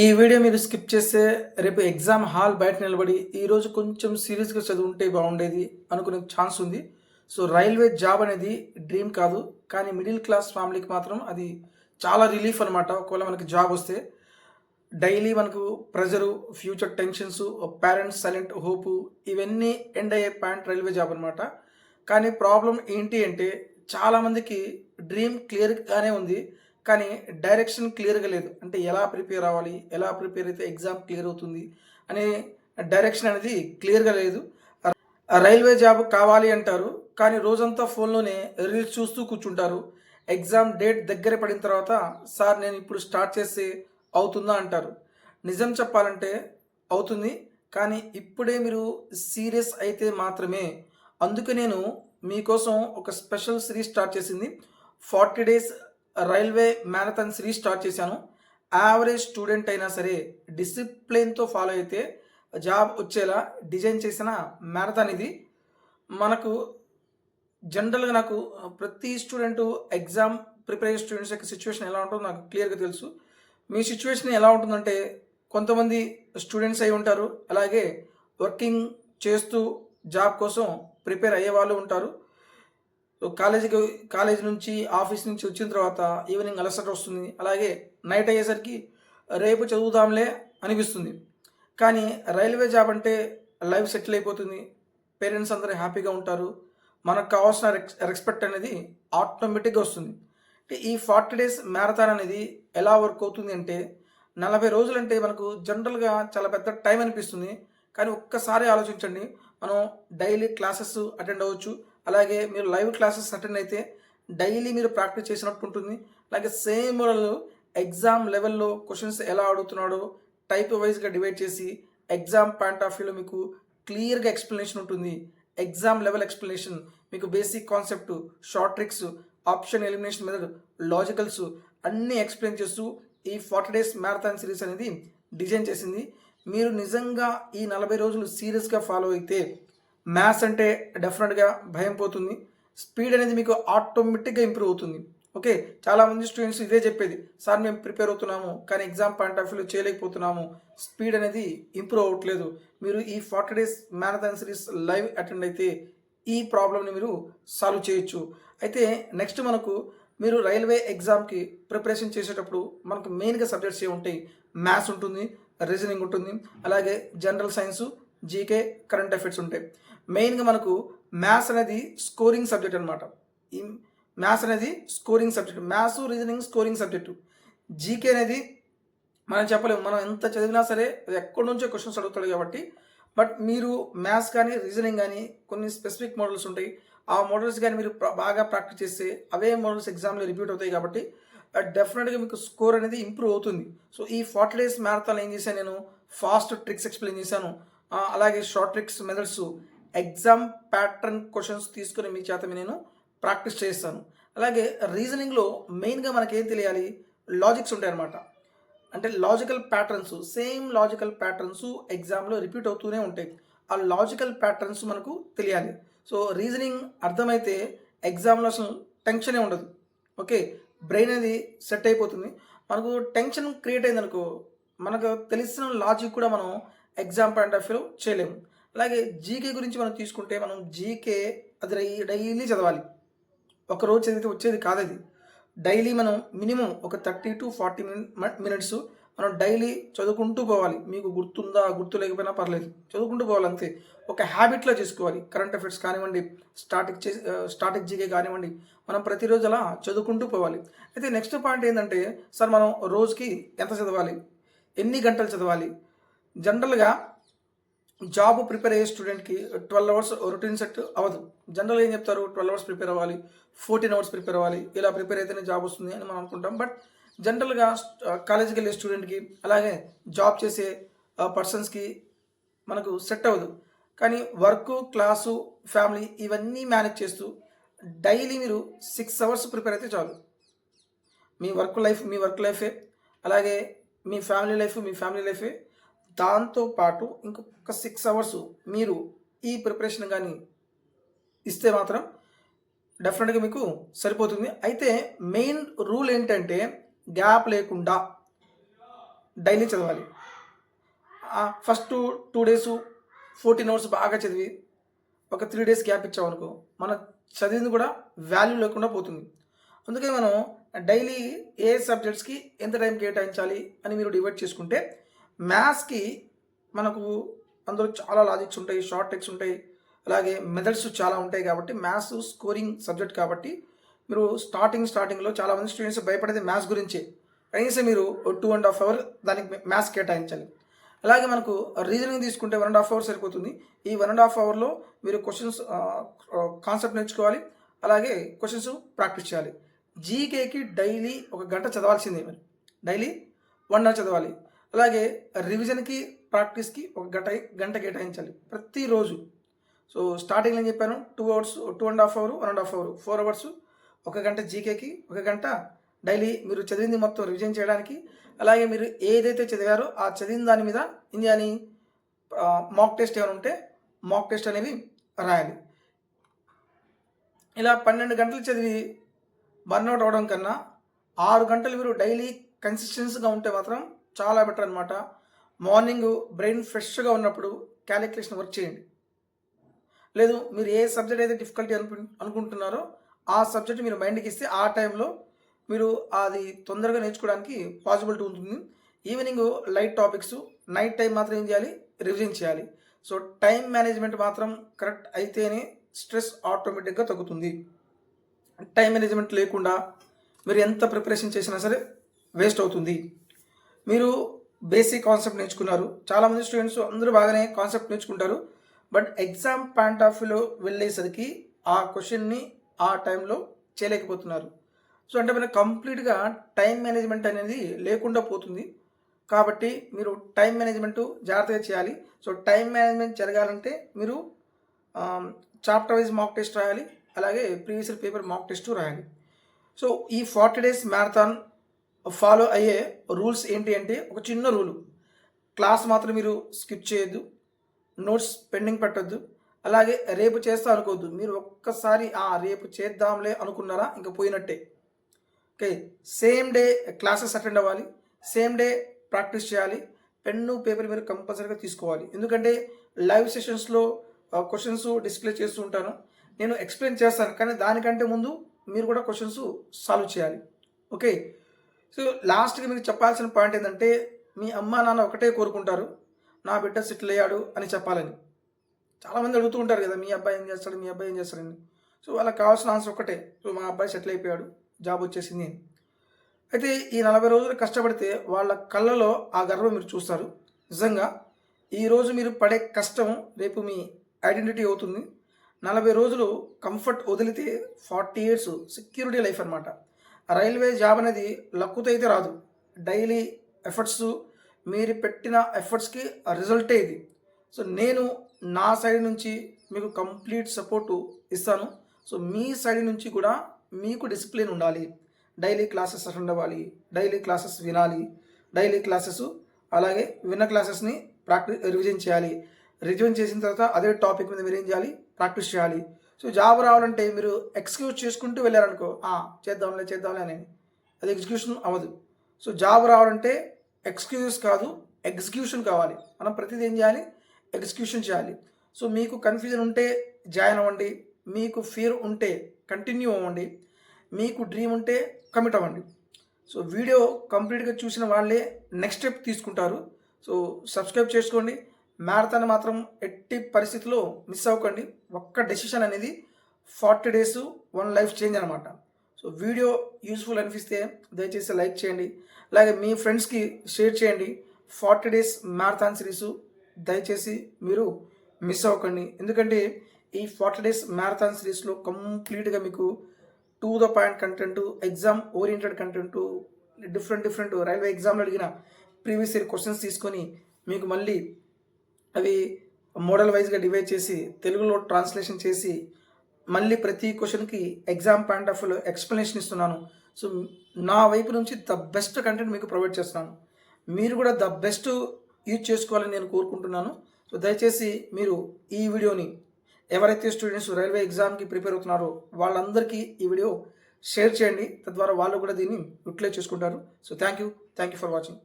ఈ వీడియో మీరు స్కిప్ చేస్తే రేపు ఎగ్జామ్ హాల్ బయట నిలబడి ఈరోజు కొంచెం సీరియస్గా చదువుంటే బాగుండేది అనుకునే ఛాన్స్ ఉంది. సో రైల్వే జాబ్ అనేది డ్రీమ్ కాదు. కానీ మిడిల్ క్లాస్ ఫ్యామిలీకి మాత్రం అది చాలా రిలీఫ్ అనమాట ఒకవేళ మనకి జాబ్ వస్తే డైలీ మనకు pressure future tensions parents silent hope ఇవన్నీ ఎండ్ అయ్యే పాయింట్ రైల్వే జాబ్ అనమాట కానీ ప్రాబ్లం ఏంటి అంటే చాలామందికి డ్రీమ్ క్లియర్గానే ఉంది. కానీ డైరెక్షన్ క్లియర్గా లేదు. అంటే ఎలా ప్రిపేర్ అవ్వాలి? ఎలా ప్రిపేర్ అయితే ఎగ్జామ్ క్లియర్ అవుతుంది? అనే డైరెక్షన్ అనేది క్లియర్గా లేదు. రైల్వే జాబ్ కావాలి అంటారు కానీ రోజంతా ఫోన్లోనే రీల్స్ చూస్తూ కూర్చుంటారు. ఎగ్జామ్ డేట్ దగ్గర పడిన తర్వాత సార్ నేను ఇప్పుడు స్టార్ట్ చేస్తే అవుతుందా? అంటారు. నిజం చెప్పాలంటే అవుతుంది కానీ ఇప్పుడే మీరు సీరియస్ అయితే మాత్రమే. అందుకే నేను మీకోసం ఒక స్పెషల్ సిరీస్ స్టార్ట్ చేసింది. Forty days railway marathon series start చేశాను. యావరేజ్ స్టూడెంట్ అయినా సరే డిసిప్లిన్తో ఫాలో అయితే జాబ్ వచ్చేలా డిజైన్ చేసిన మ్యారథాన్ ఇది. మనకు జనరల్గా నాకు ప్రతి స్టూడెంట్ ఎగ్జామ్ ప్రిపేర్ అయ్యే స్టూడెంట్స్ యొక్క సిచ్యువేషన్ ఎలా ఉంటుందో నాకు క్లియర్గా తెలుసు. మీ సిచ్యువేషన్ ఎలా ఉంటుందంటే కొంతమంది స్టూడెంట్స్ అయి ఉంటారు. అలాగే వర్కింగ్ చేస్తూ జాబ్ కోసం ప్రిపేర్ అయ్యే వాళ్ళు ఉంటారు. సో కాలేజీకి కాలేజ్ నుంచి ఆఫీస్ నుంచి వచ్చిన తర్వాత ఈవినింగ్ అలసట వస్తుంది. అలాగే నైట్ అయ్యేసరికి రేపు చదువుదాంలే అనిపిస్తుంది. కానీ రైల్వే జాబ్ అంటే లైఫ్ సెటిల్ అయిపోతుంది. పేరెంట్స్ అందరూ హ్యాపీగా ఉంటారు. మనకు కావాల్సిన రెస్పెక్ట్ అనేది ఆటోమేటిక్గా వస్తుంది. అంటే ఈ ఫార్టీ డేస్ మ్యారథాన్ అనేది ఎలా వర్క్ అవుతుంది అంటే నలభై రోజులు అంటే మనకు జనరల్గా చాలా పెద్ద టైం అనిపిస్తుంది. కానీ ఒక్కసారి ఆలోచించండి. మనం డైలీ క్లాసెస్ అటెండ్ అవ్వచ్చు. అలాగే మీరు లైవ్ క్లాసెస్ అటెండ్ అయితే డైలీ మీరు ప్రాక్టీస్ చేసినట్టు ఉంటుంది. అలాగే సేమ్ ఎగ్జామ్ లెవెల్లో క్వశ్చన్స్ ఎలా అడుగుతున్నాడో టైప్ వైజ్గా డివైడ్ చేసి ఎగ్జామ్ పాయింట్ ఆఫ్ వ్యూలో మీకు క్లియర్గా ఎక్స్ప్లెనేషన్ ఉంటుంది. ఎగ్జామ్ లెవెల్ ఎక్స్ప్లెనేషన్ మీకు basic concept short tricks option elimination method logicals అన్నీ ఎక్స్ప్లెయిన్ చేస్తూ ఈ ఫార్టీ డేస్ మ్యారథాన్ సిరీస్ అనేది డిజైన్ చేసింది. మీరు నిజంగా ఈ నలభై రోజులు సీరియస్గా ఫాలో అయితే మ్యాథ్స్ అంటే డెఫినెట్గా భయం పోతుంది. స్పీడ్ అనేది మీకు ఆటోమేటిక్గా ఇంప్రూవ్ అవుతుంది. ఓకే చాలామంది స్టూడెంట్స్ ఇదే చెప్పేది. సార్ మేము ప్రిపేర్ అవుతున్నాము కానీ ఎగ్జామ్ పాయింట్ ఆఫ్ వ్యూలో చేయలేకపోతున్నాము. స్పీడ్ అనేది ఇంప్రూవ్ అవ్వట్లేదు. మీరు ఈ forty days marathon series live attend అయితే ఈ ప్రాబ్లమ్ని మీరు సాల్వ్ చేయొచ్చు. అయితే నెక్స్ట్ మనకు మీరు రైల్వే ఎగ్జామ్కి ప్రిపరేషన్ చేసేటప్పుడు మనకు మెయిన్గా సబ్జెక్ట్స్ ఏ ఉంటాయి? మ్యాథ్స్ ఉంటుంది రీజనింగ్ ఉంటుంది అలాగే general science GK current affairs ఉంటాయి. మెయిన్గా మనకు మ్యాథ్స్ అనేది స్కోరింగ్ సబ్జెక్ట్ అనమాట ఈ మ్యాథ్స్ అనేది scoring subject. Maths reasoning scoring subject. GK అనేది మనం చెప్పలేము. మనం ఎంత చదివినా సరే ఎక్కడి నుంచో క్వశ్చన్స్ అడుగుతాడు కాబట్టి. బట్ మీరు మ్యాథ్స్ కానీ రీజనింగ్ కానీ కొన్ని స్పెసిఫిక్ మోడల్స్ ఉంటాయి. ఆ మోడల్స్ కానీ మీరు బాగా ప్రాక్టీస్ చేస్తే అవే మోడల్స్ ఎగ్జామ్లో రిపీట్ అవుతాయి కాబట్టి డెఫినెట్గా మీకు స్కోర్ అనేది ఇంప్రూవ్ అవుతుంది. సో ఈ ఫార్టీ డేస్ మ్యారథాన్ ఏం చేశాను నేను? ఫాస్ట్ ట్రిక్స్ ఎక్స్ప్లెయిన్ చేశాను. అలాగే short tricks methods exam pattern questions తీసుకుని మీ చేత నేను ప్రాక్టీస్ చేస్తాను. అలాగే రీజనింగ్లో మెయిన్గా మనకేం తెలియాలి? లాజిక్స్ ఉంటాయన్నమాట. అంటే logical patterns same logical patterns ఎగ్జామ్లో రిపీట్ అవుతూనే ఉంటాయి. ఆ లాజికల్ ప్యాటర్న్స్ మనకు తెలియాలి. సో రీజనింగ్ అర్థమైతే ఎగ్జామ్లో అసలు టెన్షనే ఉండదు. ఓకే? బ్రెయిన్ అనేది సెట్ అయిపోతుంది. మనకు టెన్షన్ క్రియేట్ అయిందనుకో మనకు తెలిసిన లాజిక్ కూడా మనం ఎగ్జామ్ పాయింట్ ఆఫ్ వ్యూ చేయలేము. అలాగే జీకే గురించి మనం తీసుకుంటే మనం జీకే అది డైలీ చదవాలి. ఒక రోజు చదివితే వచ్చేది కాదది. డైలీ మనం మినిమం ఒక థర్టీ టు ఫార్టీ మినిట్స్ మనం డైలీ చదువుకుంటూ పోవాలి. మీకు గుర్తుందా? గుర్తు లేకపోయినా పర్లేదు. చదువుకుంటూ పోవాలి అంతే. ఒక హ్యాబిట్లో చేసుకోవాలి. కరెంట్ అఫైర్స్ కానివ్వండి స్టాటిక్ చే స్టాటిక్ జీకే కానివ్వండి మనం ప్రతిరోజు అలా చదువుకుంటూ పోవాలి. అయితే నెక్స్ట్ పాయింట్ ఏంటంటే సార్ మనం రోజుకి ఎంత చదవాలి? ఎన్ని గంటలు చదవాలి? జనరల్గా జాబ్ ప్రిపేర్ అయ్యే స్టూడెంట్కి ట్వెల్వ్ అవర్స్ రొటీన్ సెట్ అవ్వదు. జనరల్ ఏం చెప్తారు? ట్వెల్వ్ అవర్స్ ప్రిపేర్ అవ్వాలి ఫోర్టీన్ అవర్స్ ప్రిపేర్ అవ్వాలి ఇలా ప్రిపేర్ అయితేనే జాబ్ వస్తుంది అని మనం అనుకుంటాం. బట్ జనరల్గా కాలేజీకి వెళ్ళే స్టూడెంట్కి అలాగే జాబ్ చేసే పర్సన్స్కి మనకు సెట్ అవ్వదు. కానీ వర్క్ క్లాసు ఫ్యామిలీ ఇవన్నీ మేనేజ్ చేస్తూ డైలీ మీరు సిక్స్ అవర్స్ ప్రిపేర్ అయితే చాలు. మీ వర్క్ లైఫ్ మీ వర్క్ లైఫే. అలాగే మీ ఫ్యామిలీ లైఫ్ మీ ఫ్యామిలీ లైఫే. దాంతోపాటు ఇంకొక సిక్స్ అవర్స్ మీరు ఈ ప్రిపరేషన్ కానీ ఇస్తే మాత్రం డెఫినెట్గా మీకు సరిపోతుంది. అయితే మెయిన్ రూల్ ఏంటంటే గ్యాప్ లేకుండా డైలీ చదవాలి. First two days fourteen hours బాగా చదివి ఒక త్రీ డేస్ గ్యాప్ ఇచ్చామనుకో మన చదివింది కూడా వాల్యూ లేకుండా పోతుంది. అందుకే మనం డైలీ ఏ సబ్జెక్ట్స్కి ఎంత టైం కేటాయించాలి అని మీరు డివైడ్ చేసుకుంటే మ్యాథ్స్కి మనకు అందులో చాలా లాజిక్స్ ఉంటాయి షార్ట్ టెక్స్ ఉంటాయి అలాగే మెథడ్స్ చాలా ఉంటాయి కాబట్టి మ్యాథ్స్ స్కోరింగ్ సబ్జెక్ట్ కాబట్టి మీరు స్టార్టింగ్ స్టార్టింగ్లో చాలామంది స్టూడెంట్స్ భయపడేది మ్యాథ్స్ గురించే. కనీసం మీరు టూ అండ్ హాఫ్ అవర్ దానికి మ్యాథ్స్ కేటాయించాలి. అలాగే మనకు రీజనింగ్ తీసుకుంటే వన్ అండ్ హాఫ్ అవర్ సరిపోతుంది. ఈ వన్ అండ్ హాఫ్ అవర్లో మీరు క్వశ్చన్స్ కాన్సెప్ట్ నేర్చుకోవాలి అలాగే క్వశ్చన్స్ ప్రాక్టీస్ చేయాలి. జీకేకి డైలీ ఒక గంట చదవాల్సిందే మరి. డైలీ వన్ అవర్ చదవాలి. అలాగే రివిజన్కి ప్రాక్టీస్కి ఒక గంట గంట కేటాయించాలి ప్రతిరోజు. సో స్టార్టింగ్లో నేను చెప్పాను? Two hours two and half hour one and half hour four hours ఒక గంట జీకేకి ఒక గంట డైలీ మీరు చదివింది మొత్తం రివిజన్ చేయడానికి. అలాగే మీరు ఏదైతే చదివారో ఆ చదివిన దాని మీద ఇండియాని మాక్ టెస్ట్ ఏమైనా ఉంటే మాక్ టెస్ట్ అనేవి రాయాలి. ఇలా పన్నెండు గంటలు చదివి బర్న్అవుట్ అవ్వడం కన్నా ఆరు గంటలు మీరు డైలీ కన్సిస్టెన్సీగా ఉంటే మాత్రం చాలా బెటర్ అనమాట మార్నింగ్ బ్రెయిన్ ఫ్రెష్గా ఉన్నప్పుడు క్యాలిక్యులేషన్ వర్క్ చేయండి. లేదు మీరు ఏ సబ్జెక్ట్ అయితే డిఫికల్టీ అను అనుకుంటున్నారో ఆ సబ్జెక్ట్ మీరు మైండ్కి ఇస్తే ఆ టైంలో మీరు అది తొందరగా నేర్చుకోవడానికి పాసిబిలిటీ ఉంటుంది. Evening light topics night time మాత్రం ఏం చేయాలి? రివిజన్ చేయాలి. సో టైం మేనేజ్మెంట్ మాత్రం కరెక్ట్ అయితేనే స్ట్రెస్ ఆటోమేటిక్గా తగ్గుతుంది. టైం మేనేజ్మెంట్ లేకుండా మీరు ఎంత ప్రిపరేషన్ చేసినా సరే వేస్ట్ అవుతుంది. మీరు బేసిక్ కాన్సెప్ట్ నేర్చుకున్నారు. చాలామంది స్టూడెంట్స్ అందరూ బాగానే కాన్సెప్ట్ నేర్చుకుంటారు. బట్ ఎగ్జామ్ పాయింట్ ఆఫ్ వ్యూలో వెళ్ళేసరికి ఆ క్వశ్చన్ని ఆ టైంలో చేయలేకపోతున్నారు. సో అంటే మనకు కంప్లీట్గా టైం మేనేజ్మెంట్ అనేది లేకుండా పోతుంది. కాబట్టి మీరు టైం మేనేజ్మెంట్ జాగ్రత్తగా చేయాలి. సో టైం మేనేజ్మెంట్ జరగాలంటే మీరు చాప్టర్ వైజ్ మాక్ టెస్ట్ రాయాలి. అలాగే ప్రీవియస్ పేపర్ మాక్ టెస్ట్ రాయాలి. సో ఈ ఫార్టీ డేస్ మ్యారథాన్ ఫాలో అయ్యే రూల్స్ ఏంటి అంటే ఒక చిన్న రూలు. క్లాస్ మాత్రం మీరు స్కిప్ చేయొద్దు. నోట్స్ పెండింగ్ పెట్టద్దు. అలాగే రేపు చేస్తా అనుకోవద్దు. మీరు ఒక్కసారి ఆ రేపు చేద్దాంలే అనుకున్నారా? ఇంకా పోయినట్టే. Okay? Same day classes attend అవ్వాలి. సేమ్ డే ప్రాక్టీస్ చేయాలి. పెన్ను పేపర్ మీరు కంపల్సరీగా తీసుకోవాలి. ఎందుకంటే లైవ్ సెషన్స్లో క్వశ్చన్స్ డిస్ప్లే చేస్తూ ఉంటాను. నేను ఎక్స్ప్లెయిన్ చేస్తాను. కానీ దానికంటే ముందు మీరు కూడా క్వశ్చన్స్ సాల్వ్ చేయాలి. ఓకే? సో లాస్ట్కి మీకు చెప్పాల్సిన పాయింట్ ఏంటంటే మీ అమ్మ నాన్న ఒకటే కోరుకుంటారు. నా బిడ్డ సెటిల్ అయ్యాడు అని చెప్పాలని. చాలామంది అడుగుతూ ఉంటారు కదా మీ అబ్బాయి ఏం చేస్తాడు మీ అబ్బాయి ఏం చేస్తాడని. సో వాళ్ళకి కావాల్సిన ఆన్సర్ ఒకటే. సో మా అబ్బాయి సెటిల్ అయిపోయాడు జాబ్ వచ్చేసింది అయితే ఈ నలభై రోజులు కష్టపడితే వాళ్ళ కళ్ళలో ఆ గర్వం మీరు చూస్తారు. నిజంగా ఈరోజు మీరు పడే కష్టం రేపు మీ ఐడెంటిటీ అవుతుంది. నలభై రోజులు కంఫర్ట్ వదిలితే ఫార్టీ ఇయర్స్ సెక్యూరిటీ లైఫ్ అనమాట రైల్వే జాబ్ అనేది లక్కుతో అయితే రాదు. డైలీ ఎఫర్ట్స్ మీరు పెట్టిన ఎఫర్ట్స్కి రిజల్టే ఇది. సో నేను నా సైడ్ నుంచి మీకు కంప్లీట్ సపోర్టు ఇస్తాను. సో మీ సైడ్ నుంచి కూడా మీకు డిసిప్లిన్ ఉండాలి. డైలీ క్లాసెస్ అటెండ్ అవ్వాలి డైలీ క్లాసెస్ వినాలి డైలీ క్లాసెస్ అలాగే విన్న క్లాసెస్ని ప్రాక్టీస్ రివిజన్ చేయాలి. రివిజన్ చేసిన తర్వాత అదే టాపిక్ మీద మీరు ఏం చేయాలి? ప్రాక్టీస్ చేయాలి. సో జాబ్ రావాలంటే మీరు ఎక్స్క్యూజ్ చేసుకుంటూ వెళ్ళారనుకో చేద్దాంలే చేద్దాంలే అని. అది ఎగ్జిక్యూషన్ అవ్వదు. సో జాబ్ రావాలంటే ఎక్స్క్యూజెస్ కాదు ఎగ్జిక్యూషన్ కావాలి. మనం ప్రతిదీ ఏం చేయాలి? ఎగ్జిక్యూషన్ చేయాలి. సో మీకు కన్ఫ్యూజన్ ఉంటే జాయిన్ అవ్వండి. మీకు ఫీర్ ఉంటే కంటిన్యూ అవ్వండి. మీకు డ్రీమ్ ఉంటే కమిట్ అవ్వండి. సో వీడియో కంప్లీట్గా చూసిన వాళ్ళే నెక్స్ట్ స్టెప్ తీసుకుంటారు. సో సబ్స్క్రైబ్ చేసుకోండి. మ్యారథాన్ మాత్రం ఎట్టి పరిస్థితిలో మిస్ అవ్వకండి. ఒక్క డెసిషన్ అనేది forty days one life change అనమాట సో వీడియో యూస్ఫుల్ అనిపిస్తే దయచేసి లైక్ చేయండి. అలాగే మీ ఫ్రెండ్స్కి షేర్ చేయండి. ఫార్టీ డేస్ మ్యారథాన్ సిరీస్ దయచేసి మీరు మిస్ అవ్వకండి. ఎందుకంటే ఈ ఫార్టీ డేస్ మ్యారథాన్ సిరీస్లో కంప్లీట్గా మీకు to the point content exam oriented content different different railway ఎగ్జామ్లో అడిగిన ప్రీవియస్ ఇయర్ క్వశ్చన్స్ తీసుకొని మీకు మళ్ళీ అవి మోడల్ వైజ్గా డివైడ్ చేసి తెలుగులో ట్రాన్స్లేషన్ చేసి మళ్ళీ ప్రతి క్వశ్చన్కి ఎగ్జామ్ పాయింట్ ఆఫ్ వ్యూలో ఎక్స్ప్లెనేషన్ ఇస్తున్నాను. సో నా వైపు నుంచి ద బెస్ట్ కంటెంట్ మీకు ప్రొవైడ్ చేస్తున్నాను. మీరు కూడా ద బెస్ట్ యూజ్ చేసుకోవాలని నేను కోరుకుంటున్నాను. సో దయచేసి మీరు ఈ వీడియోని ఎవరైతే స్టూడెంట్స్ రైల్వే ఎగ్జామ్కి ప్రిపేర్ అవుతున్నారో వాళ్ళందరికీ ఈ వీడియో షేర్ చేయండి. తద్వారా వాళ్ళు కూడా దీన్ని యూటిలైజ్ చేసుకుంటారు. So thank you. Thank you for watching.